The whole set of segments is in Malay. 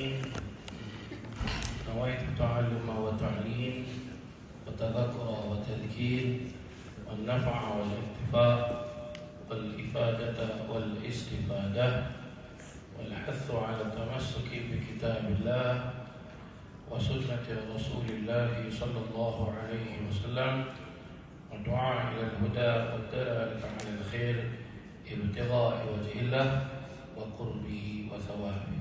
الرحيم نويت التعلم والتعليم والتذكر والتذكير والنفع والانتفاع والإفادة والاستفادة والحث على التمسك بكتاب الله وسنة رسول الله صلى الله عليه وسلم والدعاء إلى الهدى والدلالة على الخير ابتغاء وجه الله وقربه وثوابه.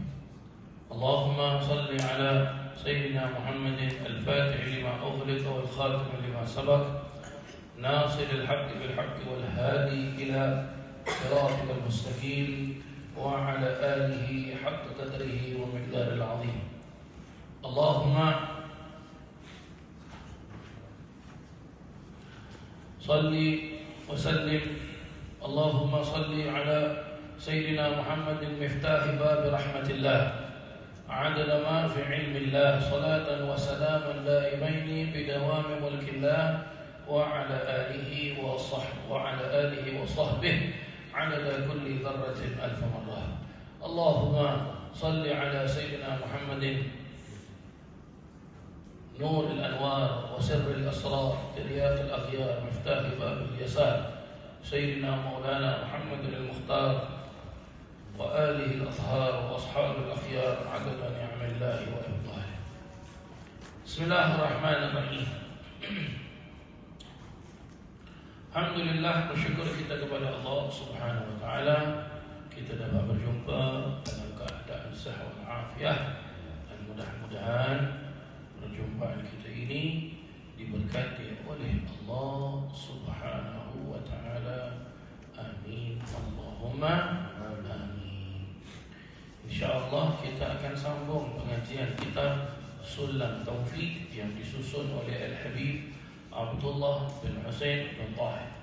اللهم صل على سيدنا محمد الفاتح لما أغلق والخاتم لما سبق ناصر الحق بالحق والهادي إلى صراطك المستقيم وعلى آله حق قدره ومقدار العظيم. اللهم صل وسلم. اللهم صل على سيدنا محمد مفتاح باب رحمة الله. عدد ما في علم الله صلاة وسلاما دائمين بدوام ملك الله وعلى آله وصحبه وعلى آله وصحبه عدد كل ذرة ألف مرة. اللهم صل على سيدنا محمد. نور الأنوار وسر الأسرار ترياق الأخيار مفتاح باب اليسار. سيدنا مولانا محمد المختار. وآله الأطهار وأصحاب الأخيار عدد نعم الله وإبطاله بسم الله الرحمن الرحيم Alhamdulillah bersyukur kita kepada Allah Subhanahu wa taala kita dapat berjumpa dalam keadaan sehat wal afiah dan mudah-mudahan perjumpaan kita ini diberkati oleh Allah Subhanahu wa taala. Amin. Allahumma. Insyaallah kita akan sambung pengajian kita Sulam Taufik yang disusun oleh Al-Habib Abdullah bin Hussein bin Tahir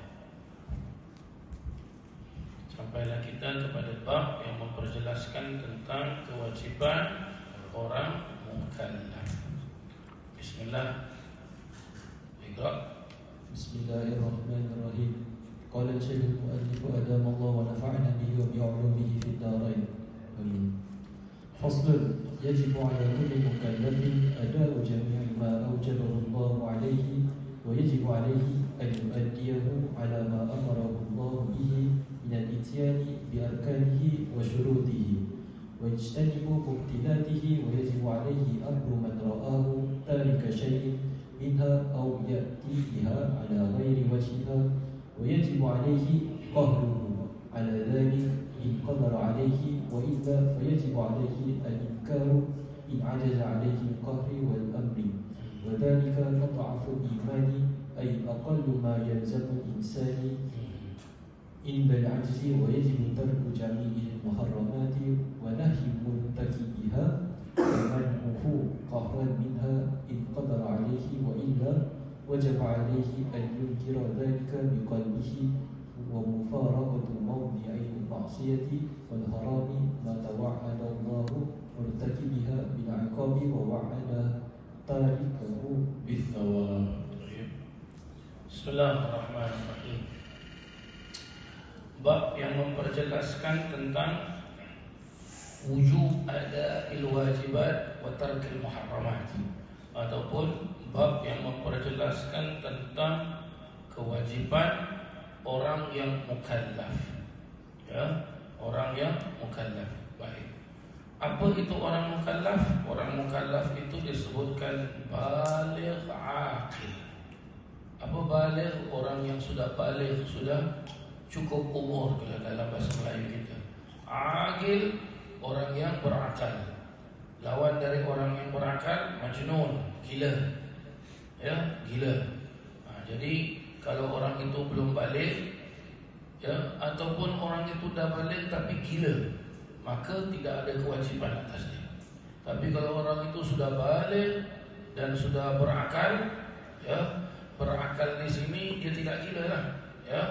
Sampailah kita kepada bab yang memperjelaskan tentang kewajiban orang mukallaf. Bismillah. Iqra. Bismillahirrahmanirrahim. Qala Syekh al-Mu'allif wa nafa'na bihi wa bi'ulumihi fid darain. فصل يجب على كل مكلف أداء جميع ما أوجبه الله عليه ويجب عليه أن يؤديه على ما أمره الله به من الإتيان بأركانه وشروطه ويجتنب مبتلاته ويجب عليه أمر من رآه تارك شيء منها أو يأتي بها على غير وجهها ويجب عليه قهره على ذلك إن قدر عليه وإلا فيجب عليه الإنكار إن عجز عليه القهر والأمر. وذلك أضعف الإيمان أي أقل ما يلزم الإنسان عند العجز ويجب ترك جميع المحرمات ونهي مرتكبها ومنعه قهرا منها إن قدر عليه وإلا وجب عليه أن ينكر ذلك بقلبه. ومفارقة موضع maksiati wal harami ma tawa'ada Allah murtakibiha bil 'iqabi wa wa'ada tarikahu bis sawab. Bismillahirrahmanirrahim. Bab yang memperjelaskan tentang wujub ada'il wajibat wa tarkil muharramat ataupun bab yang memperjelaskan tentang kewajiban orang yang mukallaf ya orang yang mukallaf. Baik. Apa itu orang mukallaf? Orang mukallaf itu disebutkan baligh aqil. Apa baligh? Orang yang sudah baligh sudah cukup umur kalau dalam bahasa Melayu kita. Aqil orang yang berakal. Lawan dari orang yang berakal majnun gila. Ya gila. Ha, jadi kalau orang itu belum balik ya ataupun orang itu dah balik tapi gila maka tidak ada kewajiban atas dia. Tapi kalau orang itu sudah balik dan sudah berakal ya berakal di sini dia tidak gila lah ya.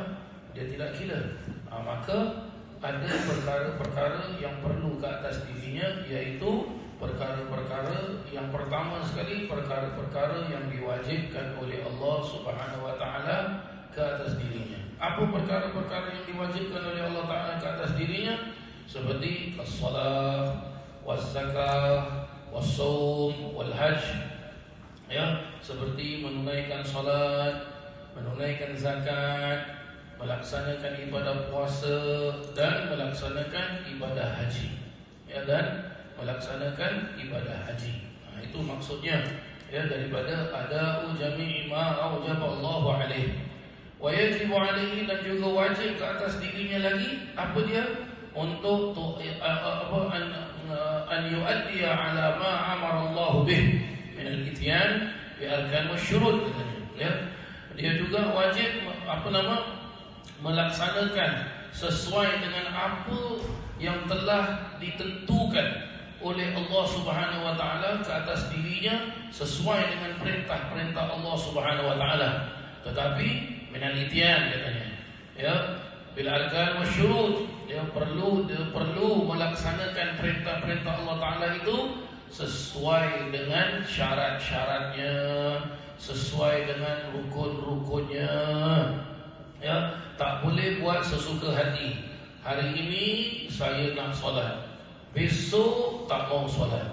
Dia tidak gila. Ha, maka ada perkara-perkara yang perlu ke atas dirinya iaitu perkara-perkara yang pertama sekali perkara-perkara yang diwajibkan oleh Allah Subhanahu wa taala ke atas dirinya. Apa perkara-perkara yang diwajibkan oleh Allah taala ke atas dirinya? Seperti as-salat was-zakah, was-saum, wal-hajj. Ya, seperti menunaikan salat, menunaikan zakat, melaksanakan ibadah puasa dan melaksanakan ibadah haji. Ya dan melaksanakan ibadah haji. Nah, itu maksudnya ya daripada ada jami'i ma aujaba Allah alaihi. Wa yajibu alaihi dan juga wajib ke atas dirinya lagi apa dia? Untuk tu, apa an an yuaddi ala ma amara Allah bih. Min al-ityan bi arkan syurut ya. Dia juga wajib apa nama melaksanakan sesuai dengan apa yang telah ditentukan oleh Allah Subhanahu wa taala ke atas dirinya sesuai dengan perintah-perintah Allah Subhanahu wa taala. Tetapi minal ityan katanya ya bil arkan wa syurut dia perlu dia perlu melaksanakan perintah-perintah Allah taala itu sesuai dengan syarat-syaratnya sesuai dengan rukun-rukunnya. Ya tak boleh buat sesuka hati. Hari ini saya nak solat. Besok tak mau solat.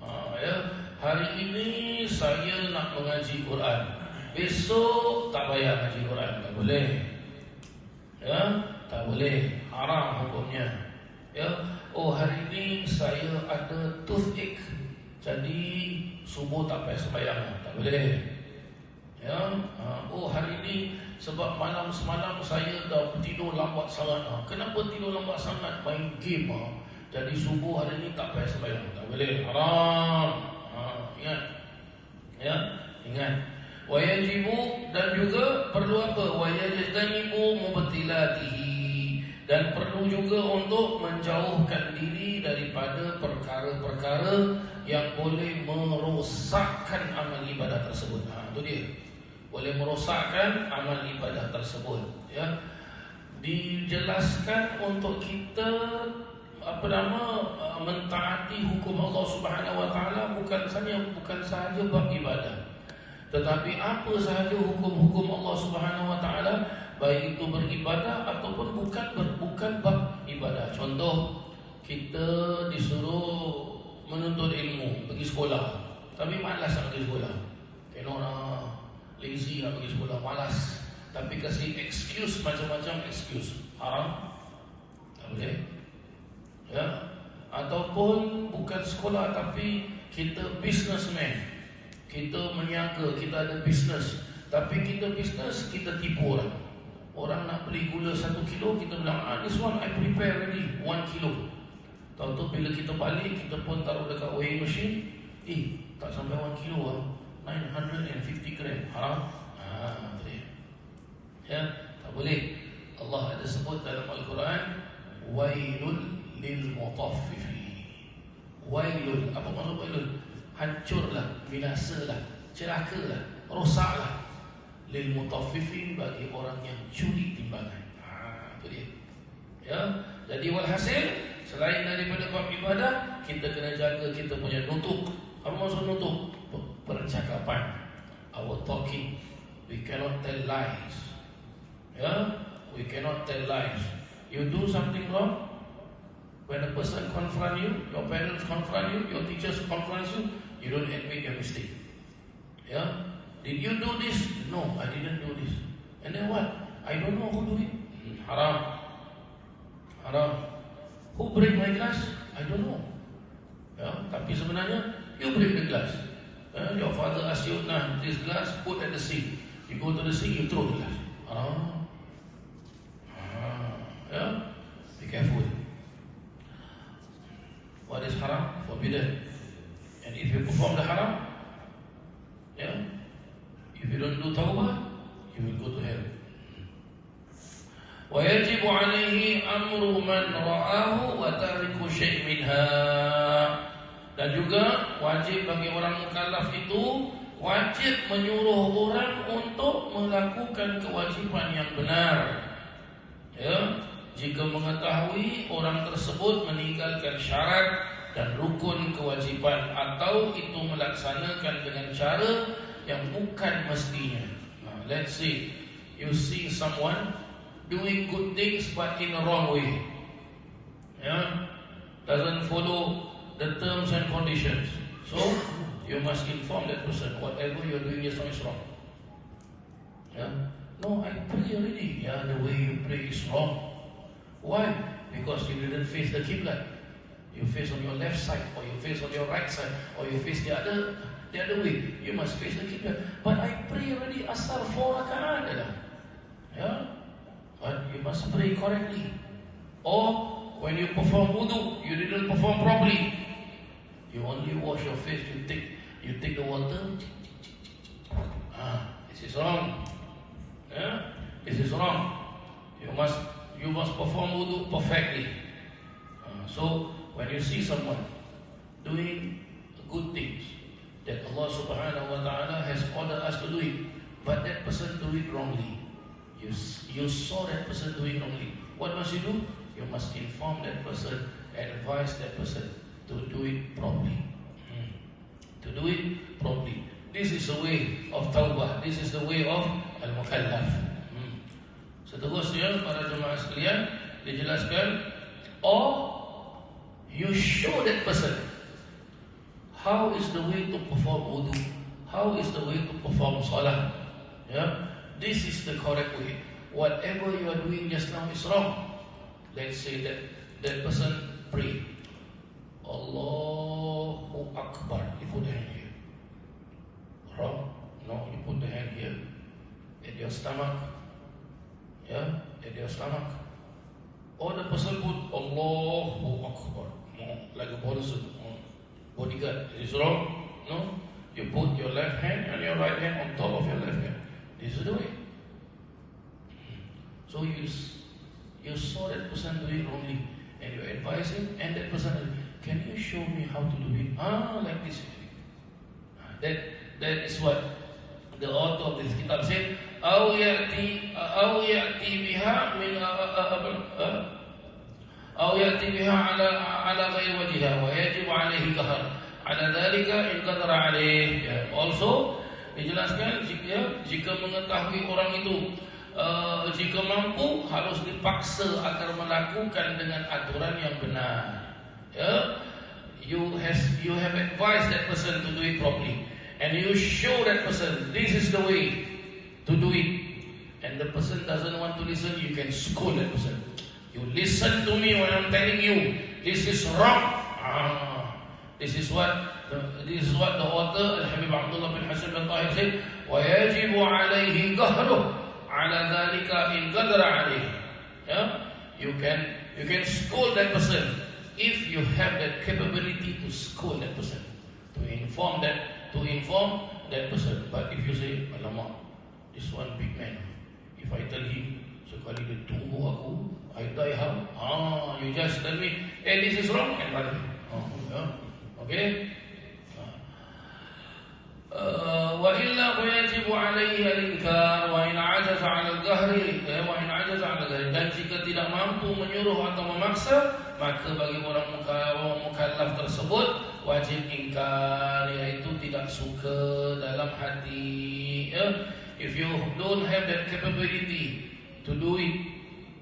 Ha, ya. Hari ini saya nak mengaji Quran besok tak payah mengaji Quran tak boleh. Ya tak boleh. Haram hukumnya. Ya oh hari ini saya ada toothache. Jadi subuh tak payah sembahyang tak boleh. Ya ha, oh hari ini sebab malam semalam saya dah tidur lambat sangat. Ha, kenapa tidur lambat sangat? Main game ha? jadi subuh hari ini tak payah sembahyang tak boleh. Haram. Ha, ingat. Ya ingat wa yajibu dan juga perlu apa wa yajtanibu mubtilatihi dan perlu juga untuk menjauhkan diri daripada perkara-perkara yang boleh merosakkan amal ibadah tersebut. Ha, itu dia. Boleh merosakkan amal ibadah tersebut. Ya. Dijelaskan untuk kita apa nama mentaati hukum Allah Subhanahu Wa Taala bukan saja bukan sahaja bab ibadah, tetapi apa sahaja hukum-hukum Allah Subhanahu Wa Taala baik itu beribadah ataupun bukan bukan bab ibadah. Contoh kita disuruh menuntut ilmu, pergi sekolah. Tapi malas nak pergi sekolah. Tengok lah, lazy nak pergi sekolah, malas. Tapi kasih excuse macam-macam excuse. Haram? Tak boleh. Ya. Ataupun bukan sekolah tapi kita businessman. Kita menyangka kita ada business. Tapi kita business, kita tipu orang. Orang nak beli gula satu kilo, kita bilang, ah, this one I prepare already, one kilo. Tahu-tahu bila kita balik, kita pun taruh dekat weighing machine. Eh, tak sampai one kilo lah. 950 gram. Haram? Ah. Ya, tak boleh. Allah ada sebut dalam Al-Quran, Wailul lil mutaffifi. Wailul. Apa maksud wailul? Hancurlah, binasalah, celakalah, rosaklah lil mutaffifin bagi orang yang curi timbangan. Ha, itu dia. Ya. Jadi walhasil selain daripada bab ibadah, kita kena jaga kita punya nutuk. Apa maksud nutuk? Percakapan. Our talking. We cannot tell lies. Ya. We cannot tell lies. You do something wrong, when a person confront you, your parents confront you, your teachers confront you, you don't admit your mistake. Yeah. Did you do this? No, I didn't do this. And then what? I don't know who do it. Haram. Haram. Who break my glass? I don't know. Ya, tapi sebenarnya you break the glass. Ya, your father ask you, nah, this glass put at the sink. You go to the sink, you throw the glass. Ah. Ah. Ya, be careful What is haram? Forbidden. And if you perform the haram, yeah, if you don't do tawbah, you will go to hell. ويجب عليه أمر من رآه وترك شيء منها dan juga wajib bagi orang mukallaf itu wajib menyuruh orang untuk melakukan kewajiban yang benar ya jika mengetahui orang tersebut meninggalkan syarat dan rukun kewajiban atau itu melaksanakan dengan cara yang bukan mestinya. Nah, let's say you see someone doing good things but in a wrong way. Yeah, doesn't follow the terms and conditions. So you must inform that person whatever you're doing is wrong. Yeah? No, I pray already. Yeah, the way you pray is wrong. Why? Because you didn't face the Qibla. You face on your left side, or you face on your right side, or you face the other the other way. You must face the Qibla. But I pray already asar four rakaat. Yeah? But you must pray correctly. Or when you perform wudu, you didn't perform properly. You only wash your face, you take you take the water. Ah, this is wrong. Yeah? This is wrong. You must you must perform wudu perfectly. Uh, so when you see someone doing good things that Allah Subhanahu wa Taala has ordered us to do it, but that person do it wrongly. You you saw that person doing wrongly. What must you do? You must inform that person, advise that person to do it properly. Hmm. To do it properly. This is the way of tawbah. This is the way of al-mukallaf. Seterusnya para jemaah sekalian dijelaskan or you show that person how is the way to perform wudu, how is the way to perform salah. Yeah, this is the correct way. Whatever you are doing just now is wrong. Let's say that that person pray, Allahu Akbar. You put the hand here. Wrong? No, you put the hand here at your stomach. Yeah, at your stomach. Or the person put Allahu Akbar, like a no, bodyguard. Is wrong? No. You put your left hand and your right hand on top of your left hand. This is the way. So you you saw that person doing wrongly, and you advise him, and that person, can you show me how to do it? Ah, like this. That that is what the author of this kitab said. أو يأتي أو يأتي بها من أو يأتي بها على على غير وجهها ويجب عليه قهر على ذلك إن قدر عليه. Also dijelaskan jika jika mengetahui orang itu uh, jika mampu harus dipaksa agar melakukan dengan aturan yang benar. Ya, you has you have advised that person to do it properly, and you show that person this is the way to do it, and the person doesn't want to listen, you can scold that person. You listen to me when I'm telling you this is wrong. Ah, this is what the, this is what the author Al Habib Abdullah bin Hasan bin Tahir said. ويجب عليه قهره على ذلك إن قدر عليه. Yeah, you can you can scold that person if you have that capability to scold that person, to inform that to inform that person. But if you say, alamak, this one big man. If I tell him, sekali dia tunggu aku, I die how? Ah, you just tell me, hey, this is wrong, and run. Oh, yeah. Okay? وإلا فيجب عليه الإنكار وإن عجز على القهر وإن عجز على القهر dan jika tidak mampu menyuruh atau memaksa maka bagi orang mukallaf tersebut wajib ingkar yaitu tidak suka dalam hati ya if you don't have that capability to do it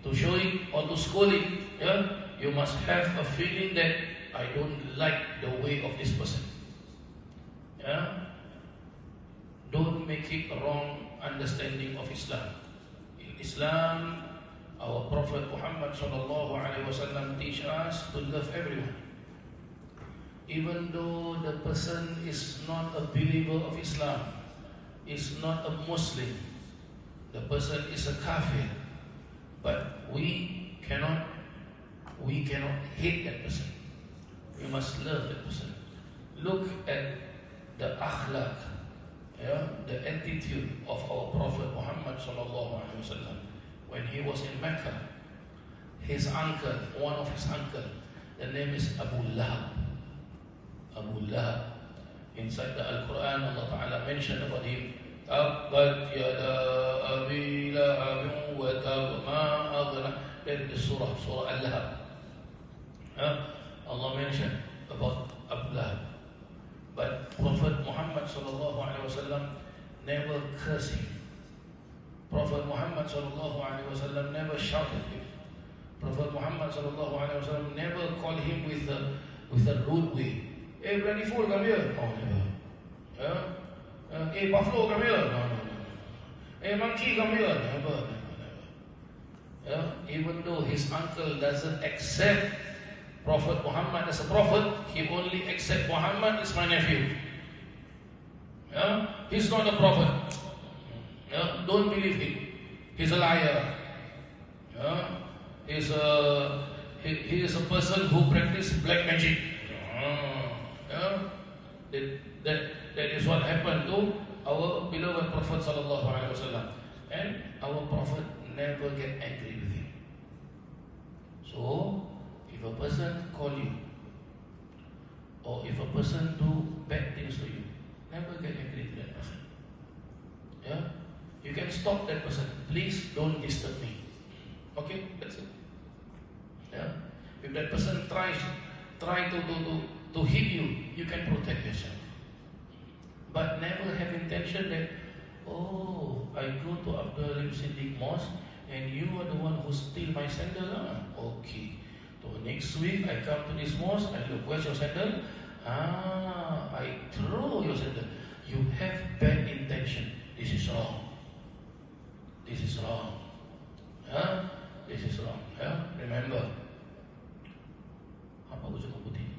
to show it or to scold it ya you must have a feeling that I don't like the way of this person ya don't make it a wrong understanding of Islam. In Islam, our Prophet Muhammad sallallahu alaihi wasallam teach us to love everyone. Even though the person is not a believer of Islam, is not a Muslim, the person is a kafir, but we cannot we cannot hate that person. We must love that person. Look at the akhlaq yeah, the attitude of our Prophet Muhammad sallallahu alaihi wasallam when he was in Mecca. His uncle, one of his uncle, the name is Abu Lahab. Abu Lahab. Inside the Al-Quran, Allah Ta'ala mentioned about him. Abi lahabin wa tab ma aghna. That is the surah, surah Al-Lahab. Yeah? Allah. But Prophet Muhammad sallallahu alaihi wasallam never cursed him. Prophet Muhammad sallallahu alaihi wasallam never shouted him. Prophet Muhammad sallallahu alaihi wasallam never called him with the with a rude way. Hey, fool, come here. Oh, never. Yeah? Uh, hey, buffalo, come here. No, no, no. Hey, monkey, come here. Never, never, never. Yeah? Even though his uncle doesn't accept Prophet Muhammad as a prophet, he only accept Muhammad as my nephew. Yeah? He's not a prophet. Yeah? Don't believe him. He's a liar. Yeah? He's a he, he is a person who practice black magic. Ah, Yeah? That, that, that is what happened to our beloved Prophet sallallahu alaihi wasallam. And our Prophet never get angry with him. So, if a person call you, or if a person do bad things to you, never get angry to that person. Yeah? You can stop that person. Please don't disturb me. Okay? That's it. Yeah? If that person tries try to, to, to, to hit you, you can protect yourself. But never have intention that, oh, I go to Abdul Siddiq Mosque and you are the one who steal my sandal. Ah, okay. So next week I come to this mosque, I look, where's your sandal? Ah, I throw your sandal. You have bad intention. This is wrong. This is wrong. Yeah? This is wrong. Remember. Apa baju putih?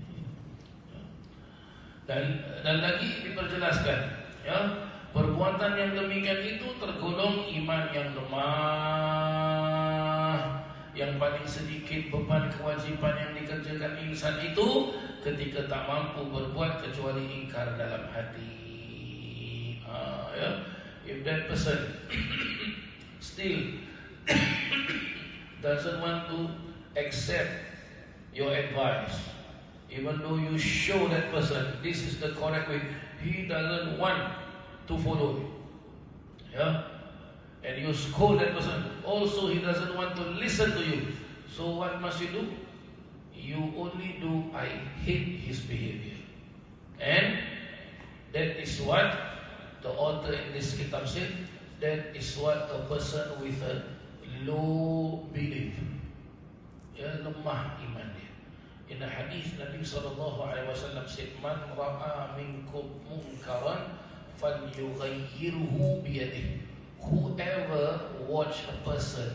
Dan dan lagi diperjelaskan, ya, perbuatan yang demikian itu tergolong iman yang lemah, yang paling sedikit beban kewajiban yang dikerjakan insan itu ketika tak mampu berbuat kecuali ingkar dalam hati. Ha, ya. If that person still doesn't want to accept your advice, even though you show that person this is the correct way, he doesn't want to follow. Yeah? And you scold that person, also he doesn't want to listen to you. So what must you do? You only do, I hate his behavior. And that is what the author in this kitab said, that is what a person with a low belief, ya, lemah iman dia. In the hadith Nabi sallallahu alaihi wasallam said, "Man ra'a minkum munkaran falyughayyirhu biyadihi." Whoever watch a person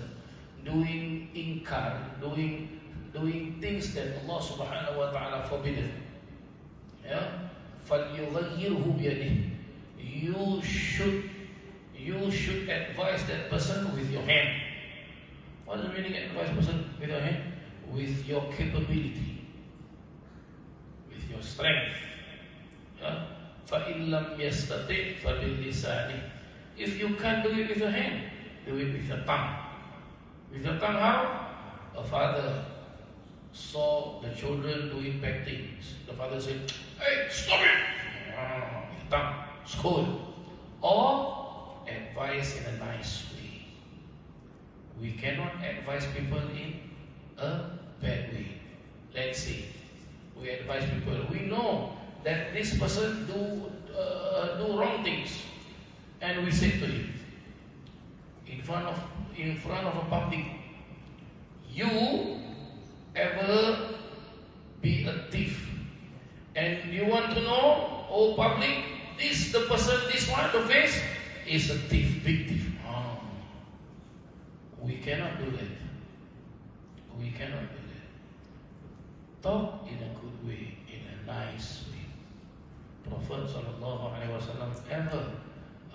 doing inkar, doing doing things that Allah Subhanahu wa taala forbidden, ya, falyughayyirhu biyadihi. You should you should advise that person with your hand. What does it mean advise person with your hand? With your capability, your strength. Ya? فَإِن لَمْ يَسْتَطِعْ فَبِالْلِسَانِ If you can't do it with your hand, do it with your tongue. With your tongue how? A father saw the children doing bad things. The father said, Hey, stop it! Ah, with tongue, scold. Or advise in a nice way. We cannot advise people in a bad way. Let's say we advise people. We know that this person do uh, do wrong things, and we say to him in front of in front of a public, you ever be a thief, and you want to know, oh public, this the person, this one, the face is a thief, big thief. Oh. We cannot do that. We cannot do that. Talk in a good way, in a nice way. Prophet wasallam ever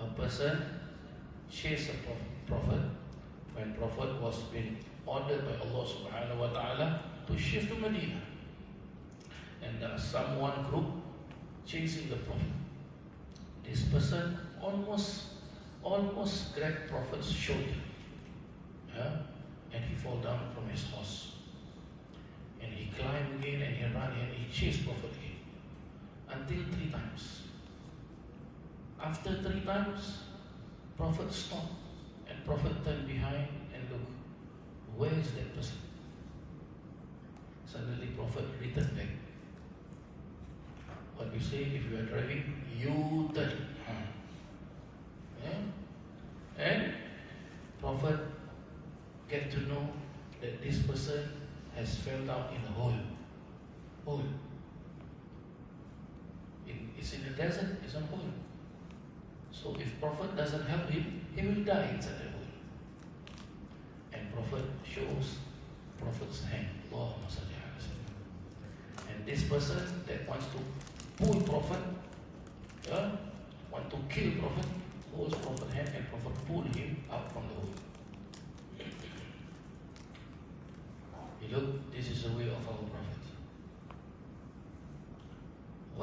a person chased a prophet when prophet was being ordered by Allah subhanahu wa ta'ala to shift to Medina. And there some one group chasing the prophet. This person almost almost grabbed prophet's shoulder. Yeah? And he fall down from his horse. And he climbed again and he ran and he chased prophet. Until three times. After three times, prophet stopped and prophet turned behind and looked. Where is that person? Suddenly prophet returned back. What we say if you are driving, you turn. Yeah? And prophet get to know that this person has fell down in a hole. Hole. He's in the desert, it's an oil. So if Prophet doesn't help him, he will die inside the oil. And Prophet shows Prophet's hand. Allahumma. And this person that wants to pull Prophet, yeah, want to kill Prophet, holds Prophet hand and Prophet pull him out from the oil. You look, this is the way of our Prophet.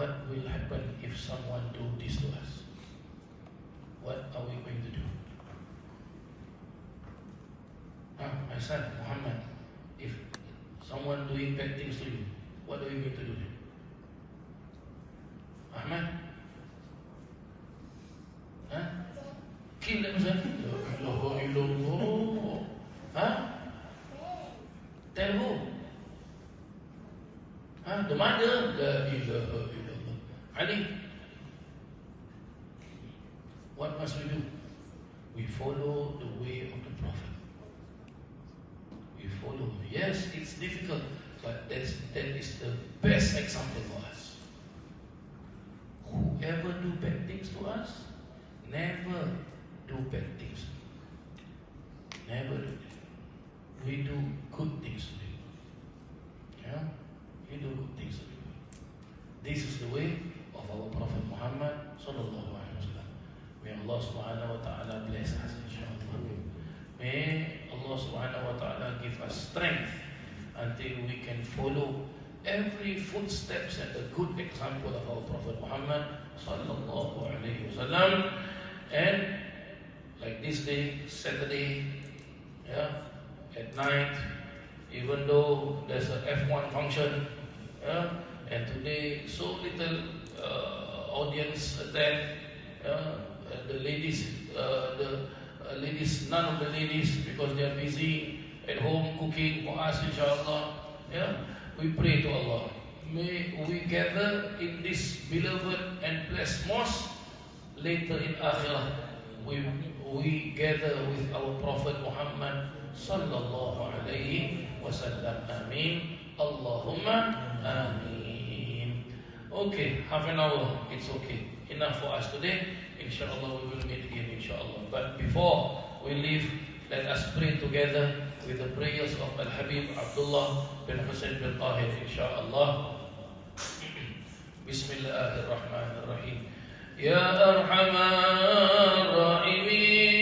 What will happen if someone do this to us? What are we going to do? Ah, my son, Muhammad, if someone doing bad things to you, what are you going to do? Ahmad? Ali? What must we do? We follow the way of the Prophet. We follow. Yes, it's difficult, but that's, that is the best example for us. Whoever do bad things to us, never do bad things. Never do that. We do good things to them. Yeah? We do good things to them. This is the way of our Prophet Muhammad sallallahu alaihi wasallam. May Allah subhanahu wa ta'ala bless us inshallah. May Allah subhanahu wa ta'ala give us strength until we can follow every footsteps and the good example of our Prophet Muhammad sallallahu alaihi wasallam. And like this day, Saturday, yeah, at night, even though there's a F1 function, yeah, and today so little uh, audience yeah, uh, the ladies, uh, the uh, ladies, none of the ladies because they are busy at home cooking for us, inshallah. Yeah, we pray to Allah. May we gather in this beloved and blessed mosque later in akhirah. We, we gather with our Prophet Muhammad sallallahu alaihi wasallam. Amin. Allahumma amin. Okay, half an hour. It's okay. Enough for us today. Inshallah, we will meet again. Inshallah. But before we leave, let us pray together with the prayers of Al Habib Abdullah bin Hussein bin Tahir. Inshallah. Bismillahirrahmanirrahim. Ya Arhamar Rahimin, Ya